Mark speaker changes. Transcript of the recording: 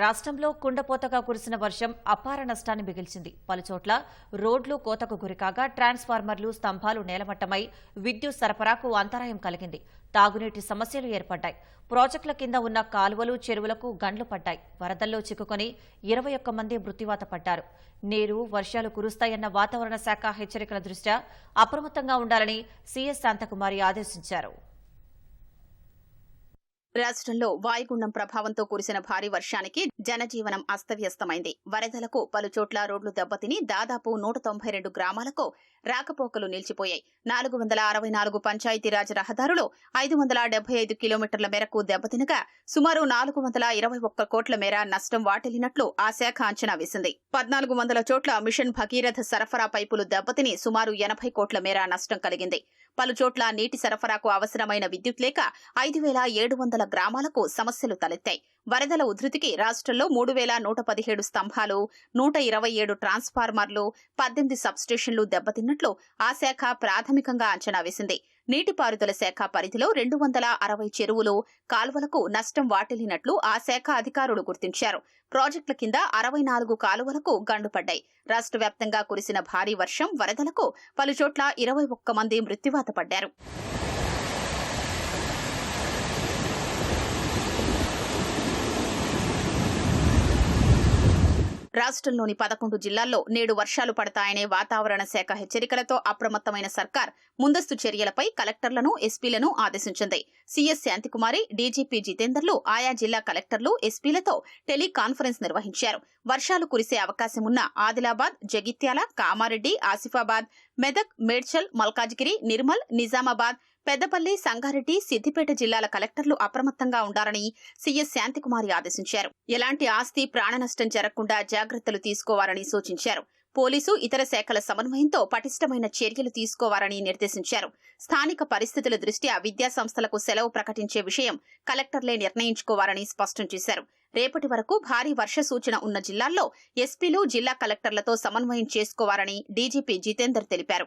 Speaker 1: రాష్ట్రంలో కుండపోతగా కురిసిన వర్షం అపార నష్టాన్ని మిగిల్చింది. పలుచోట్ల రోడ్లు కోతకు గురికాగా ట్రాన్స్ఫార్మర్లు స్తంభాలు నేలమట్టమై విద్యుత్ సరఫరాకు అంతరాయం కలిగింది. తాగునీటి సమస్యలు ఏర్పడ్డాయి. ప్రాజెక్టుల కింద ఉన్న కాలువలు చెరువులకు గండ్లు పడ్డాయి. వరదల్లో చిక్కుకొని ఇరవై ఒక్క మంది మృత్యువాత పడ్డారు. నీరు వర్షాలు కురుస్తాయన్న వాతావరణ శాఖ హెచ్చరికల దృష్ట్యా అప్రమత్తంగా ఉండాలని సీఎస్ శాంతకుమారి ఆదేశించారు.
Speaker 2: రాష్ట్రంలో వాయుగుండం ప్రభావంతో కురిసిన భారీ వర్షానికి జనజీవనం అస్తవ్యస్తమైంది. వరదలకు పలుచోట్ల రోడ్లు దెబ్బతిని దాదాపు నూట తొంభై రెండు గ్రామాలకు రాకపోకలు నిలిచిపోయాయి. నాలుగు వందల అరవై నాలుగు పంచాయతీరాజ్ రహదారులు ఐదు వందల డెబ్బై ఐదు కిలోమీటర్ల మేరకు దెబ్బతినగా సుమారు నాలుగు వందల ఇరవై ఒక్క కోట్ల మేర నష్టం వాటిల్లినట్లు ఆ శాఖ అంచనా వేసింది. పద్నాలుగు వందల చోట్ల మిషన్ భగీరథ సరఫరా పైపులు దెబ్బతిని సుమారు ఎనభై కోట్ల మేర నష్టం కలిగింది. పలుచోట్ల నీటి సరఫరాకు అవసరమైన విద్యుత్ లేక ఐదు వేల ఏడు వందల గ్రామాలకు సమస్యలు తలెత్తాయి. వరదల ఉధృతికి రాష్ట్రంలో మూడు వేల నూట పదిహేడు స్తంభాలు నూట ఇరవై ఏడు ట్రాన్స్ఫార్మర్లు పద్దెనిమిది సబ్స్టేషన్లు దెబ్బతిన్నట్లు ఆ శాఖ ప్రాథమికంగా అంచనా వేసింది. నీటిపారుదల శాఖ పరిధిలో రెండు వందల అరవై చెరువులు కాలువలకు నష్టం వాటిల్లినట్లు ఆ శాఖ అధికారులు గుర్తించారు. ప్రాజెక్టుల కింద అరవై నాలుగు కాలువలకు గండుపడ్డాయి రాష్ట్ర వ్యాప్తంగా కురిసిన భారీ వర్షం వరదలకు పలుచోట్ల ఇరవై ఒక్క మంది మృత్యువాత పడ్డారు. రాష్ట్రంలోని పదకొండు జిల్లాల్లో నేడు వర్షాలు పడతాయనే వాతావరణ శాఖ హెచ్చరికలతో అప్రమత్తమైన సర్కార్ ముందస్తు చర్యలపై కలెక్టర్లను ఎస్పీలను ఆదేశించింది. సీఎస్ శాంతికుమారి డీజీపీ జితేందర్లు ఆయా జిల్లా కలెక్టర్లు ఎస్పీలతో టెలికాన్ఫరెన్స్ నిర్వహించారు. వర్షాలు కురిసే అవకాశం ఉన్న ఆదిలాబాద్ జగిత్యాల కామారెడ్డి ఆసిఫాబాద్ మెదక్ మేడ్చల్ మల్కాజ్గిరి నిర్మల్ నిజామాబాద్ పెద్దపల్లి సంగారెడ్డి సిద్దిపేట జిల్లాల కలెక్టర్లు అప్రమత్తంగా ఉండాలని సీఎస్ శాంతికుమారి ఆదేశించారు. ఎలాంటి ఆస్తి ప్రాణ నష్టం జరగకుండా జాగ్రత్తలు తీసుకోవాలని సూచించారు. పోలీసు ఇతర శాఖల సమన్వయంతో పటిష్టమైన చర్యలు తీసుకోవాలని నిర్దేశించారు. స్థానిక పరిస్థితుల దృష్ట్యా విద్యాసంస్థలకు సెలవు ప్రకటించే విషయం కలెక్టర్లే నిర్ణయించుకోవాలని స్పష్టం చేశారు. రేపటి వరకు భారీ వర్ష సూచన ఉన్న జిల్లాల్లో ఎస్పీలు జిల్లా కలెక్టర్లతో సమన్వయం చేసుకోవాలని డీజీపీ జితేందర్ తెలిపారు.